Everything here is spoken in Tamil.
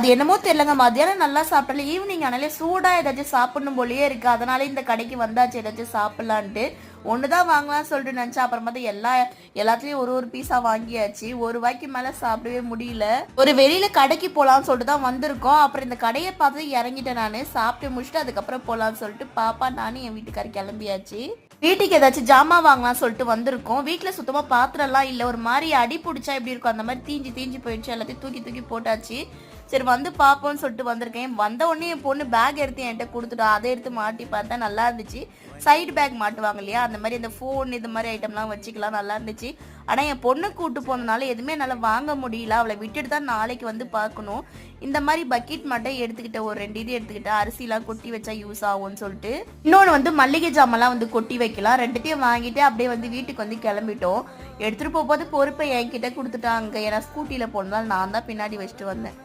அது என்னமோ தெரியலங்க. மதியானம் நல்லா சாப்பிடல. ஈவினிங் ஆனாலே சூடா ஏதாச்சும் சாப்பிடணும் போலயே இருக்கு. அதனால இந்த கடைக்கு வந்தாச்சு. ஏதாச்சும் சாப்பிடலான்ட்டு. ஒன்று தான் வாங்கலாம்னு சொல்லிட்டு நினச்சா அப்புறம் பார்த்தா எல்லா எல்லாத்துலேயும் ஒரு ஒரு பீஸாக வாங்கியாச்சு. ஒரு ரூபாய்க்கு மேலே சாப்பிடவே முடியல. ஒரு வெளியில கடைக்கு போகலான்னு சொல்லிட்டு தான் வந்திருக்கோம். அப்புறம் இந்த கடையை பார்த்து இறங்கிட்டேன் நான். சாப்பிட்டு முடிச்சுட்டு அதுக்கப்புறம் போகலான்னு சொல்லிட்டு பாப்பா நானும் என் வீட்டுக்காரர் கிளம்பியாச்சு. வீட்டுக்கு ஏதாச்சும் ஜாமான் வாங்கலாம் சொல்லிட்டு வந்திருக்கோம். வீட்டில் சுத்தமாக பாத்திரம்லாம் இல்லை. ஒரு மாதிரி அடி பிடிச்சா எப்படி இருக்கும்? அந்த மாதிரி தீஞ்சு தீஞ்சு போயிடுச்சு. எல்லாத்தையும் தூக்கி தூக்கி போட்டாச்சு. சரி வந்து பார்ப்போம்னு சொல்லிட்டு வந்திருக்கேன். வந்த உடனே என் பொண்ணு பேக் எடுத்து என்கிட்ட கொடுத்துட்டா. அதை எடுத்து மாட்டி பார்த்தா நல்லா இருந்துச்சு. சைடு பேக் மாட்டுவாங்க இல்லையா? அந்த மாதிரி அந்த ஃபோன் இது மாதிரி ஐட்டம்லாம் வச்சுக்கலாம். நல்லா இருந்துச்சு. ஆனால் என் பொண்ணு கூட்டு போனதுனால எதுவுமே என்னால் வாங்க முடியல. அவளை விட்டுட்டு தான் நாளைக்கு வந்து பார்க்கணும். இந்த மாதிரி பக்கெட் மட்டும் எடுத்துக்கிட்ட ஒரு ரெண்டு இது எடுத்துக்கிட்ட அரிசிலாம் கொட்டி வச்சா யூஸ் ஆகும்னு சொல்லிட்டு. இன்னொன்று வந்து மல்லிகை ஜாமெல்லாம் வந்து கொட்டி வைக்கலாம் ரெண்டுத்தையும் வாங்கிட்டு அப்படியே வந்து வீட்டுக்கு வந்து கிளம்பிட்டோம். எடுத்துகிட்டு போகும்போது பொறுப்பை என்கிட்ட கொடுத்துட்டாங்க. ஏன்னா ஸ்கூட்டியில் போனதால் நான் தான் பின்னாடி வச்சுட்டு வந்தேன்.